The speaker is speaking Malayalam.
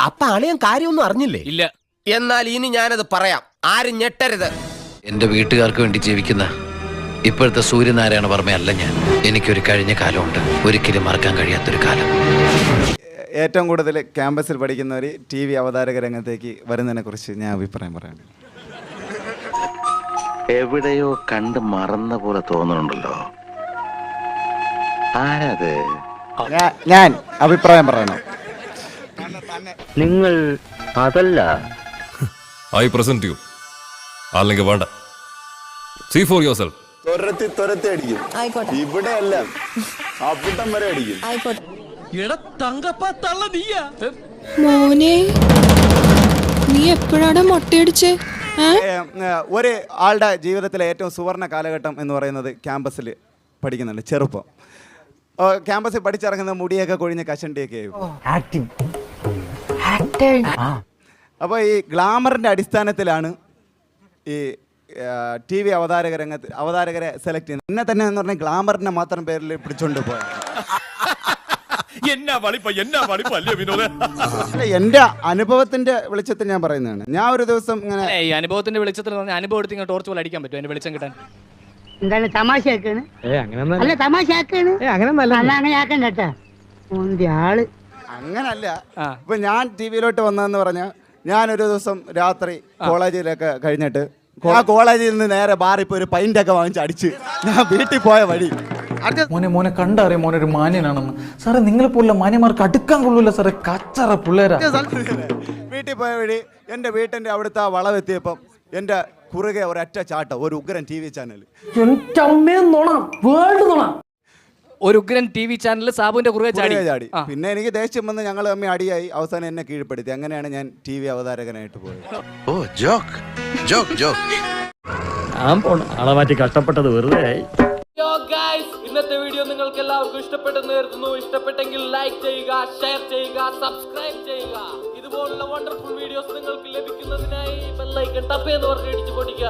അപ്പൊ അളിയൻ കാര്യമൊന്നും അറിഞ്ഞില്ലേ? ഇല്ല. എന്നാൽ ഇനി ഞാനത് പറയാം. ആരും ഞെട്ടരുത്. എന്റെ വീട്ടുകാർക്ക് വേണ്ടി ജീവിക്കുന്ന ഇപ്പോഴത്തെ സൂര്യനാരായണ വർമ്മയല്ല ഞാൻ. എനിക്കൊരു കഴിഞ്ഞ കാലമുണ്ട്. ഒരിക്കലും മറക്കാൻ കഴിയാത്തൊരു കാലം. ഏറ്റവും കൂടുതൽ ക്യാമ്പസിൽ പഠിക്കുന്നവർ ടി വി അവതാരക രംഗത്തേക്ക് വരുന്നതിനെ കുറിച്ച് ഞാൻ അഭിപ്രായം പറയാൻ എവിടെയോ കണ്ട് മറന്ന പോലെ തോന്നുന്നുണ്ടല്ലോ. ആരത്? ഞാൻ ഞാൻ അഭിപ്രായം പറയണം. നിങ്ങൾ അതല്ല. ഐ പ്രസന്റ് യു അല്ലെങ്കിൽ വേണ്ട. സീ ഫോർ യുവർ സെൽഫ് തുരത്തി തുരത്തി അടിക്കും. ആയിക്കോട്ടെ. ഇവിടെ അല്ല അപ്പിട്ടം വരെ അടിക്കും. ആയിക്കോട്ടെ. മോനെ നീ എപ്പോഴാണ് മൊട്ടയടിച്ചേ? ഏ? ഏ, ഏ, ഒരു ആളുടെ ജീവിതത്തിലെ ഏറ്റവും സുവർണ കാലഘട്ടം എന്ന് പറയുന്നത് ക്യാമ്പസിൽ പഠിക്കുന്നുണ്ട് ചെറുപ്പം. ഓ, ക്യാമ്പസിൽ പഠിച്ചിറങ്ങുന്ന മുടിയൊക്കെ കൊഴിഞ്ഞ് കഷണ്ടിയൊക്കെ ആയി അപ്പോൾ ഈ ഗ്ലാമറിന്റെ അടിസ്ഥാനത്തിലാണ് ഈ ടി വി അവതാരക രംഗത്ത് അവതാരകരെ സെലക്ട് ചെയ്യുന്നത്. എന്നെ തന്നെ എന്ന് പറഞ്ഞാൽ ഗ്ലാമറിന്റെ മാത്രം പേരിൽ പിടിച്ചോണ്ട് പോയത്. എന്നാ വളിപ്പ എന്നാ വളിപ്പ അല്ലേ വിനോദ? അല്ല, എന്റെ അനുഭവത്തിന്റെ വെളിച്ചത്തിൽ ഞാൻ പറയുന്നതാണ്. ഞാൻ ഒരു ദിവസം ഇങ്ങനെ ഏ, ഈ അനുഭവത്തിന്റെ വെളിച്ചത്തിൽ പറഞ്ഞ അനുഭവം എടുത്ത് ഇങ്ങനെ ടോർച്ച് പോലെ അടിക്കാൻ പറ്റും അതിന്റെ വെളിച്ചം കിട്ടാൻ. എന്താണ് തമാശ ആക്കാണ് അല്ല. തമാശയാക്കാണ്? അല്ല. അങ്ങനെ ആക്കണ്ട കേട്ടാ. ആൾ. അങ്ങനല്ല. ഇപ്പൊ ഞാൻ ടി വിയിലോട്ട് വന്നതെന്ന് ഞാൻ ഒരു ദിവസം രാത്രി കോളേജിലൊക്കെ കഴിഞ്ഞിട്ട് ആ. കോളേജിൽ നിന്ന് നേരെ ബാറിൽ പോയി ഒരു പൈന്റ് ഒക്കെ വാങ്ങിച്ച് അടിച്ച് ഞാൻ വീട്ടിൽ പോയ വഴി. മോനെ മോനെ കണ്ടറിയാം മോനെ ഒരു മാന്യനാണെന്ന്. സാറേ നിങ്ങളെ പോലുള്ള മാന്യന്മാർക്ക് അടുക്കാൻ കൊള്ളൂല സാറേ കച്ചറ പിള്ളേരാ. വീട്ടിൽ പോയ വഴി എന്റെ വീട്ടിന്റെ അവിടുത്തെ ആ വളവെത്തിയപ്പം എന്റെ കുറുകെ ഒരൊറ്റ ചാട്ടം ഒരു ഉഗ്രൻ ടി വി ചാനൽ ഒരു ഉഗ്രൻ ടി വി ചാനലിൽ സാബുവിന്റെ കുറുകെ ചാടി. ചാടി. ആ. പിന്നെ എനിക്ക് ദേഷ്യം വന്ന് ഞങ്ങൾ തമ്മിൽ അടിയായി. അവസാനം എന്നെ കീഴ്പ്പെടുത്തി. അങ്ങനെയാണ് ഞാൻ ടി വി അവതാരകനായിട്ട് പോയത്. ഓ ജോക്ക് ജോക്ക് ജോക്ക് ആളെ മാറ്റി കഷ്ടപ്പെട്ടത് വെറുതെ ഇന്നത്തെ വീഡിയോ നിങ്ങൾക്ക് എല്ലാവർക്കും ഇഷ്ടപ്പെട്ടെന്ന് കരുതുന്നു. ഇഷ്ടപ്പെട്ടെങ്കിൽ ലൈക്ക് ചെയ്യുക ഷെയർ ചെയ്യുക സബ്സ്ക്രൈബ് ചെയ്യുക. ഇതുപോലുള്ള വണ്ടർഫുൾ വീഡിയോസ് നിങ്ങൾക്ക് ലഭിക്കുന്നതിനായി ബെല്ലൈക്കൺ ടപ്പ് എന്ന് പറഞ്ഞ് ഇടിച്ചു പൊടിക്കുക